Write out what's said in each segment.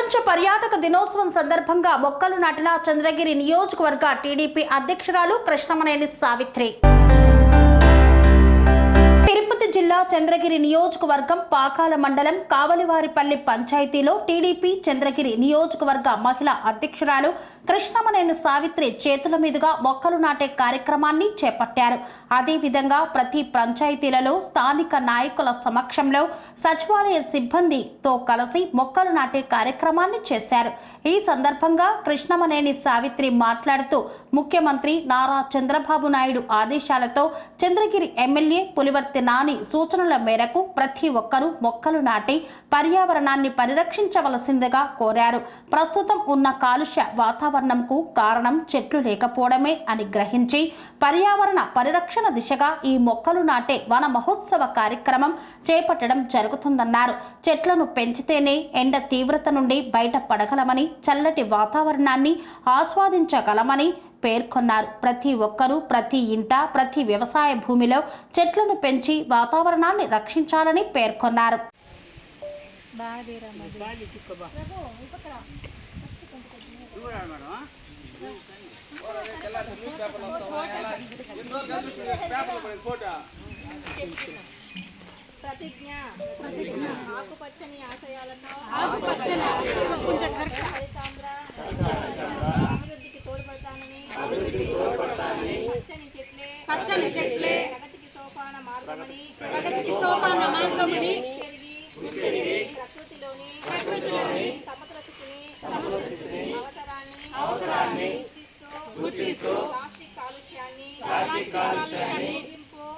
ప్రపంచ పర్యాటక దినోత్సవం సందర్భంగా మొక్కలు నాటిన చంద్రగిరి నియోజకవర్గ టీడీపీ అధ్యక్షురాలు కృష్ణమనేని సావిత్రి. చంద్రగిరి నియోజకవర్గం పాకాల మండలం కావలివారిపల్లి పంచాయతీలో టీడీపీ చంద్రగిరి నియోజకవర్గ మహిళా అధ్యక్షురాలు కృష్ణమనేని సావిత్రి చేతుల మీదుగా మొక్కలు నాటే కార్యక్రమాన్ని చేపట్టారు. అదేవిధంగా ప్రతి పంచాయతీలలో స్థానిక నాయకుల సమక్షంలో సచివాలయ సిబ్బందితో కలిసి మొక్కలు నాటే కార్యక్రమాన్ని చేశారు. ఈ సందర్భంగా కృష్ణమనేని సావిత్రి మాట్లాడుతూ ముఖ్యమంత్రి నారా చంద్రబాబు నాయుడు ఆదేశాలతో చంద్రగిరి ఎమ్మెల్యే పులివర్తి నాని సూచనల మేరకు ప్రతి ఒక్కరూ మొక్కలు నాటి పర్యావరణాన్ని పరిరక్షించవలసిందిగా కోరారు. ప్రస్తుతం ఉన్న కాలుష్య వాతావరణంకు కారణం చెట్లు లేకపోవడమే అని గ్రహించి పర్యావరణ పరిరక్షణ దిశగా ఈ మొక్కలు నాటే వన మహోత్సవ కార్యక్రమం చేపట్టడం జరుగుతుందన్నారు. చెట్లను పెంచితేనే ఎండ తీవ్రత నుండి బయటపడగలమని చల్లటి వాతావరణాన్ని ఆస్వాదించగలమని పేర్కొన్నారు. ప్రతి ఒక్కరూ ప్రతి ఇంట ప్రతి వ్యవసాయ భూమిలో చెట్లను పెంచి వాతావరణాన్ని రక్షించాలని పేర్కొన్నారు. ప్రతిజ్ఞ. ఆకుపచ్చని ఆశయాలతో హరితాంధ్ర అభివృద్ధికి తోడ్పడతానని పచ్చని చెట్లే పచ్చని చెట్లే ప్రగతికి సోపాన మార్గమని ప్రగతికి సోపాన మార్గమని ప్రకృతిలోని అవసరాన్ని గుర్తిస్తూ ప్లాస్టిక్ కాలుష్యాన్ని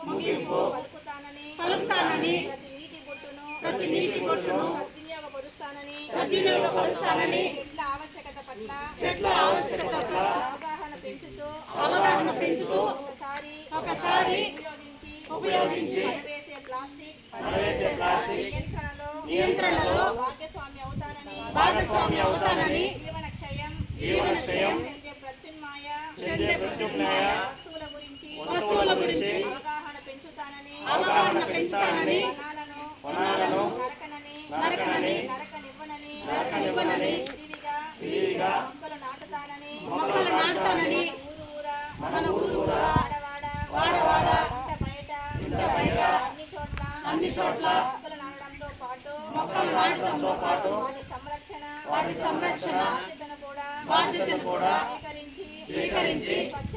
ముగింపు పలుకుతానని ప్రతి నీటి బొట్టును సద్వినియోగపరుస్తానని చెట్ల ఆవశ్యకత పట్ల అవగాహన పెంచుతూ అవగాహన పెంచుతూ ఒకసారి ఒకసారి ఉపయోగించి ఉపయోగించి పడవేసే ప్లాస్టిక్ పడవేసే ప్లాస్టిక్ నియంత్రణలో భాగస్వామి అవుతానని భాగస్వామి అవుతానని జీవన క్షయం జీవన క్షయం చెందే ప్రత్యున్మాయ చెందే ప్రత్యామ్నాయ వస్తువుల గురించి అవగాహన పెంచుతానని వనాలను నరకనని నరకనివ్వనని సంరక్షణ వాటి సంరక్షణ బాధ్యతను కూడా బాధ్యతను కూడా స్వీకరించి స్వీకరించి స్వచ్ఛ